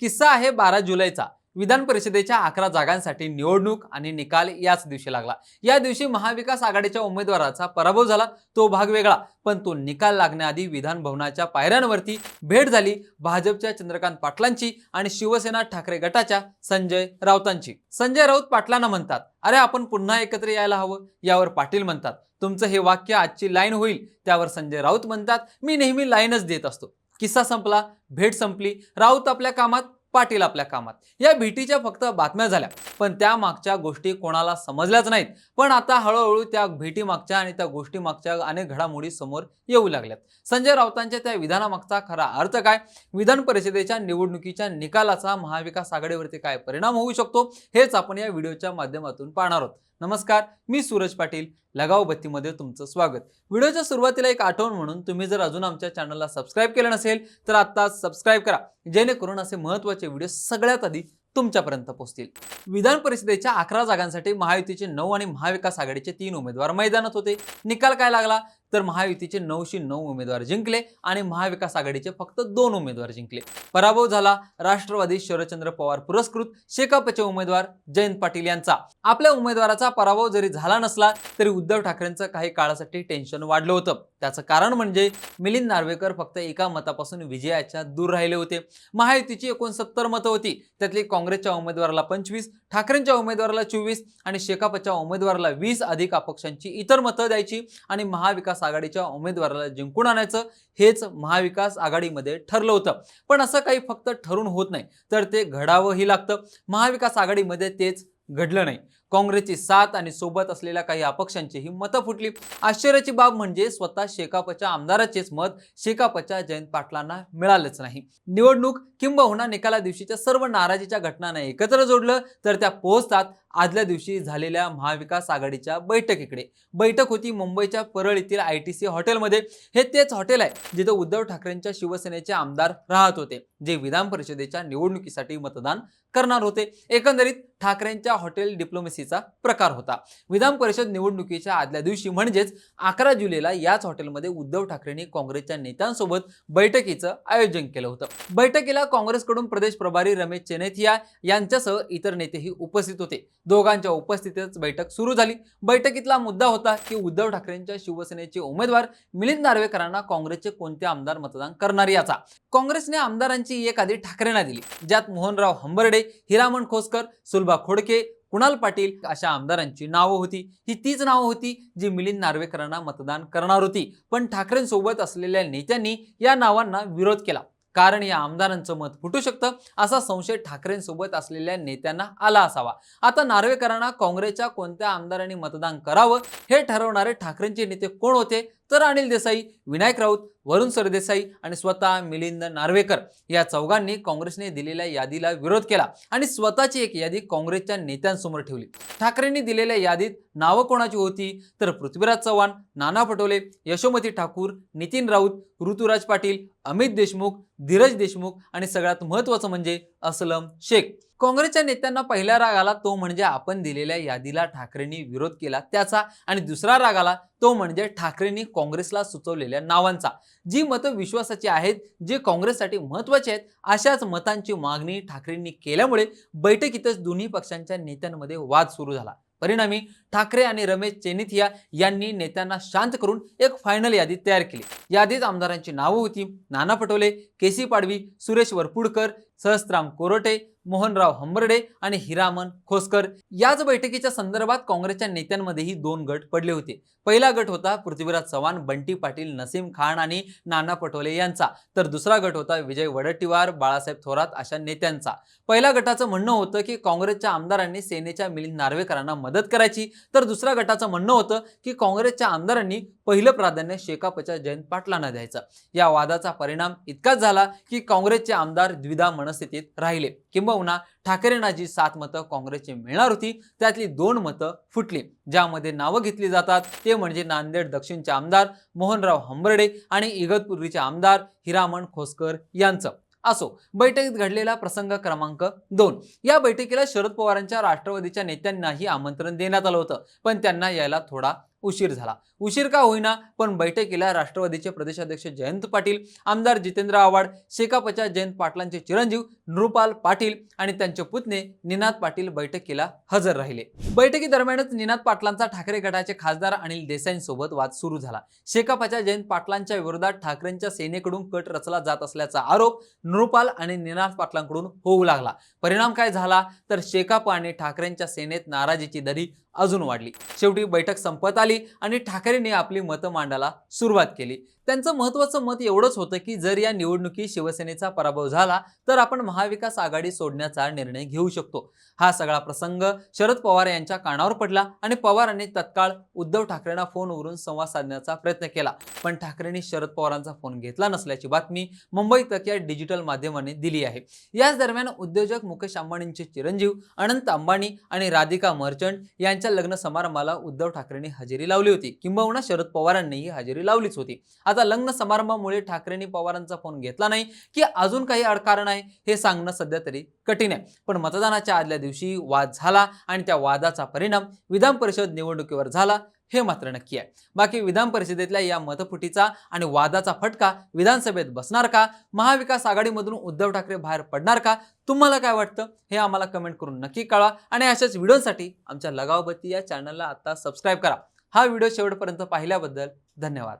किस्सा आहे बारा जुलैचा. विधान परिषदेच्या अकरा जागांसाठी निवडणूक आणि निकाल याच दिवशी लागला. या दिवशी महाविकास आघाडीच्या उमेदवाराचा पराभव झाला. तो भाग वेगळा पण तो निकाल लागण्याआधी विधान भवनाच्या पायऱ्यांवरती भेट झाली. भाजपच्या चंद्रकांत पाटलांची आणि शिवसेना ठाकरे गटाच्या संजय राऊतांची. संजय राऊत पाटलांना म्हणतात अरे आपण पुन्हा एकत्र यायला हवं. यावर पाटील म्हणतात तुमचं हे वाक्य आजची लाईन होईल. त्यावर संजय राऊत म्हणतात मी नेहमी लाईनच देत असतो. किस्सा संपला भेट संपली राऊत आपल्या कामात पाटील आपल्या कामात. या भेटीच्या फक्त बातम्या झाल्या. पण त्या मागच्या गोष्टी कोणाला समजल्याच नाहीत. पण आता हळूहळू त्या भेटी मागच्या आणि त्या गोष्टी मागच्या अनेक घडामोडी समोर येऊ लागल्यात. संजय राऊतांच्या त्या विधानामागचा खरा अर्थ काय? विधान परिषदेच्या निवडणुकीच्या निकालाचा महाविकास आघाडीवरती काय परिणाम होऊ शकतो? हेच आपण या व्हिडिओच्या माध्यमातून पाहणार आहोत. नमस्कार मी सूरज पाटील लगाव बत्तीमध्ये तुमचं स्वागत. व्हिडिओच्या सुरुवातीला एक आठवण म्हणून तुम्ही जर अजून आमच्या चॅनलला सबस्क्राईब केलं नसेल तर आत्ताच सबस्क्राईब करा. जेणेकरून असे महत्त्वाचे व्हिडिओ सगळ्यात आधी तुमच्यापर्यंत पोहोचतील. विधान परिषदेच्या अकरा जागांसाठी महायुतीचे नऊ आणि महाविकास आघाडीचे तीन उमेदवार मैदानात होते. निकाल काय लागला? तर महायुतीचे नऊशे नऊ उमेदवार जिंकले आणि महाविकास आघाडीचे फक्त दोन उमेदवार जिंकले. पराभव झाला राष्ट्रवादी शरदचंद्र पवार पुरस्कृत शेकापचे उमेदवार जयंत पाटील यांचा. आपल्या उमेदवाराचा पराभव जरी झाला नसला तरी उद्धव ठाकरेंचं काही काळासाठी टेन्शन वाढलं होतं. त्याचं कारण म्हणजे मिलिंद नार्वेकर फक्त एका मतापासून विजयाच्या दूर राहिले होते. महायुतीची एकोणसत्तर मतं होती. त्यातली काँग्रेसच्या उमेदवाराला पंचवीस ठाकरेंच्या उमेदवाराला चोवीस आणि शेकापच्या उमेदवाराला वीस अधिक अपक्षांची इतर मतं द्यायची आणि महाविकास आघाडीच्या उमेदवाराला जिंकून आणायचं हेच महाविकास आघाडीमध्ये ठरलं होतं. पण असं काही फक्त ठरून होत नाही तर ते घडावंही लागतं. महाविकास आघाडीमध्ये तेच घडलं नाही. काँग्रेसची साथ आणि सोबत असलेल्या काही अपक्षांचीही मतं फुटली. आश्चर्याची बाब म्हणजे स्वतः शेकापच्या आमदाराचेच मत शेकापच्या जयंत पाटलांना मिळालंच नाही. निवडणूक किंबहुना निकाला दिवशीच्या सर्व नाराजीच्या घटनांना एकत्र जोडलं तर त्या पोहोचतात आदल्या दिवशी झालेल्या महाविकास आघाडीच्या बैठकीकडे. बैठक होती मुंबईच्या परळ येथील आय टी सी हॉटेलमध्ये. हे तेच हॉटेल आहे जिथं उद्धव ठाकरेंच्या शिवसेनेचे आमदार राहत होते जे विधान परिषदेच्या निवडणुकीसाठी मतदान करणार होते. एकंदरीत ठाकरेंच्या हॉटेल डिप्लोमसीचा प्रकार होता. विधान परिषद निवडणुकीच्या आदल्या दिवशी म्हणजेच अकरा जुलैला याच हॉटेलमध्ये उद्धव ठाकरेंनी काँग्रेसच्या नेत्यांसोबत बैठकीचं आयोजन केलं होतं. बैठकीला काँग्रेसकडून प्रदेश प्रभारी रमेश चेनेथिया यांच्यासह इतर नेतेही उपस्थित होते. दोघांच्या उपस्थितीतच बैठक सुरू झाली. बैठकीतला मुद्दा होता की उद्धव ठाकरेंच्या शिवसेनेचे उमेदवार मिलिंद नार्वेकरांना काँग्रेसचे कोणते आमदार मतदान करणार याचा. काँग्रेसने आमदारांची एक आधी ठाकरेंना दिली ज्यात मोहनराव हंबर्डे हिरामण खोसकर सुलभा खोडके कुणाल पाटील अशा आमदारांची नावं होती. ही तीच नावं होती जी मिलिंद नार्वेकरांना मतदान करणार होती. पण ठाकरेंसोबत असलेल्या नेत्यांनी या नावांना विरोध केला. कारण या आमदारांचं मत फुटू शकतं असा संशय ठाकरेंसोबत असलेल्या नेत्यांना आला असावा. आता नार्वेकरांना काँग्रेसच्या कोणत्या आमदारांनी मतदान करावं हे ठरवणारे ठाकरेंचे नेते कोण होते? तर अनिल देसाई विनायक राऊत वरुण सरदेसाई आणि स्वतः मिलिंद नार्वेकर या चौघांनी काँग्रेसने दिलेल्या यादीला विरोध केला आणि स्वतःची एक यादी काँग्रेसच्या नेत्यांसमोर ठेवली. ठाकरेंनी दिलेल्या यादीत नावं कोणाची होती? तर पृथ्वीराज चव्हाण नाना पटोले यशोमती ठाकूर नितीन राऊत ऋतुराज पाटील अमित देशमुख धीरज देशमुख आणि सगळ्यात महत्त्वाचं म्हणजे असलम शेख. काँग्रेसच्या नेत्यांना पहिला राग आला तो म्हणजे आपण दिलेल्या यादीला ठाकरेंनी विरोध केला त्याचा आणि दुसरा राग आला तो म्हणजे ठाकरेंनी काँग्रेसला सुचवलेल्या नावांचा. जी मतं विश्वासाची आहेत जे काँग्रेससाठी महत्त्वाचे आहेत अशाच मतांची मागणी ठाकरेंनी केल्यामुळे बैठकीतच दोन्ही पक्षांच्या नेत्यांमध्ये वाद सुरू झाला. परिणामी ठाकरे आणि रमेश चेनिथिया यांनी नेत्यांना शांत करून एक फायनल यादी तयार केली. यादीत आमदारांची नावं होती नाना पटोले केसी पाडवी सुरेश वरपुडकर सहस्त्राम कोरटे मोहनराव हंबर्डे आणि हिरामन खोसकर. याच बैठकीच्या संदर्भात काँग्रेसच्या नेत्यांमध्येही दोन गट पडले होते. पहिला गट होता पृथ्वीराज चव्हाण बंटी पाटील नसीम खान आणि नाना पटोले यांचा. तर दुसरा गट होता विजय वडट्टीवार बाळासाहेब थोरात अशा नेत्यांचा. पहिल्या गटाचं म्हणणं होतं की काँग्रेसच्या आमदारांनी सेनेच्या मिलिंद नार्वेकरांना मदत करायची. तर दुसऱ्या गटाचं म्हणणं होतं की काँग्रेसच्या आमदारांनी पहिलं प्राधान्य शेकापच्या जयंत पाटलांना द्यायचं. या वादाचा परिणाम इतकाच झाला की काँग्रेसचे आमदार द्विधा मनस्थितीत राहिले. किंबहुना ठाकरेंनाजी सात मतं काँग्रेसची मिळणार होती. त्यातली दोन मतं फुटली ज्यामध्ये नावं घेतली जातात. ते म्हणजे नांदेड दक्षिणचे आमदार मोहनराव हंबर्डे आणि इगतपुरीचे आमदार हिरामण खोसकर यांचं. असो बैठकीत घडलेला प्रसंग क्रमांक दोन. या बैठकीला शरद पवारांच्या राष्ट्रवादीच्या नेत्यांनाही आमंत्रण देण्यात आलं होतं. पण त्यांना यायला थोडा उशीर झाला. उशीर का होईना? पण बैठकीला राष्ट्रवादीचे प्रदेशाध्यक्ष जयंत पाटील आमदार जितेंद्र आव्हाड शेकापच्या जयंत पाटलांचे चिरंजीव नृपाल पाटील आणि त्यांचे पुतणे निनाद पाटील बैठकीला हजर राहिले. बैठकीदरम्यानच निनाद पाटलांचा ठाकरे गटाचे खासदार अनिल देसाईंसोबत वाद सुरू झाला. शेकापच्या जयंत पाटलांच्या विरोधात ठाकरेंच्या सेनेकडून कट रचला जात असल्याचा आरोप नृपाल आणि निनाद पाटलांकडून होऊ लागला. परिणाम काय झाला? तर शेकाप आणि ठाकरेंच्या सेनेत नाराजीची दरी अजून वाढली. शेवटी बैठक संपत आली आणि ठाकरेंनी आपली मतं मांडायला सुरुवात केली. त्यांचं महत्वाचं मत एवढंच होतं की जर या निवडणुकीत शिवसेनेचा पराभव झाला तर आपण महाविकास आघाडी सोडण्याचा निर्णय घेऊ शकतो. हा सगळा प्रसंग शरद पवार यांच्या कानावर पडला आणि पवारांनी तत्काळ उद्धव ठाकरेंना फोनवरून संवाद साधण्याचा प्रयत्न केला. पण ठाकरेंनी शरद पवारांचा फोन घेतला नसल्याची बातमी मुंबई तक या डिजिटल माध्यमाने दिली आहे. याच दरम्यान उद्योजक मुकेश अंबानींचे चिरंजीव अनंत अंबानी आणि राधिका मर्चंट यांच्या लग्न समारंभाला उद्धव ठाकरेंनी हजेरी लावली होती. किंबहुना शरद पवारांनीही हजेरी लावलीच होती. आता लग्न समारंभामुळे ठाकरेंनी पवारांचा फोन घेतला नाही की अजून काही अडकारण आहे हे सांगणं सध्या तरी कठीण आहे. पण मतदानाच्या आदल्या दिवशी वाद झाला आणि त्या वादाचा परिणाम विधान परिषद निवडणुकीवर झाला हे मात्र नक्की आहे. बाकी विधान परिषदेतल्या या मतफुटीचा आणि वादाचा फटका विधानसभेत बसणार का? महाविकास आघाडीमधून उद्धव ठाकरे बाहेर पडणार का? तुम्हाला काय वाटतं? हे आम्हाला कमेंट करून नक्की कळवा आणि अशाच व्हिडिओसाठी आमच्या लगावबत्ती या चॅनलला आता सबस्क्राईब करा. हा व्हिडिओ शेवटपर्यंत पाहिल्याबद्दल धन्यवाद.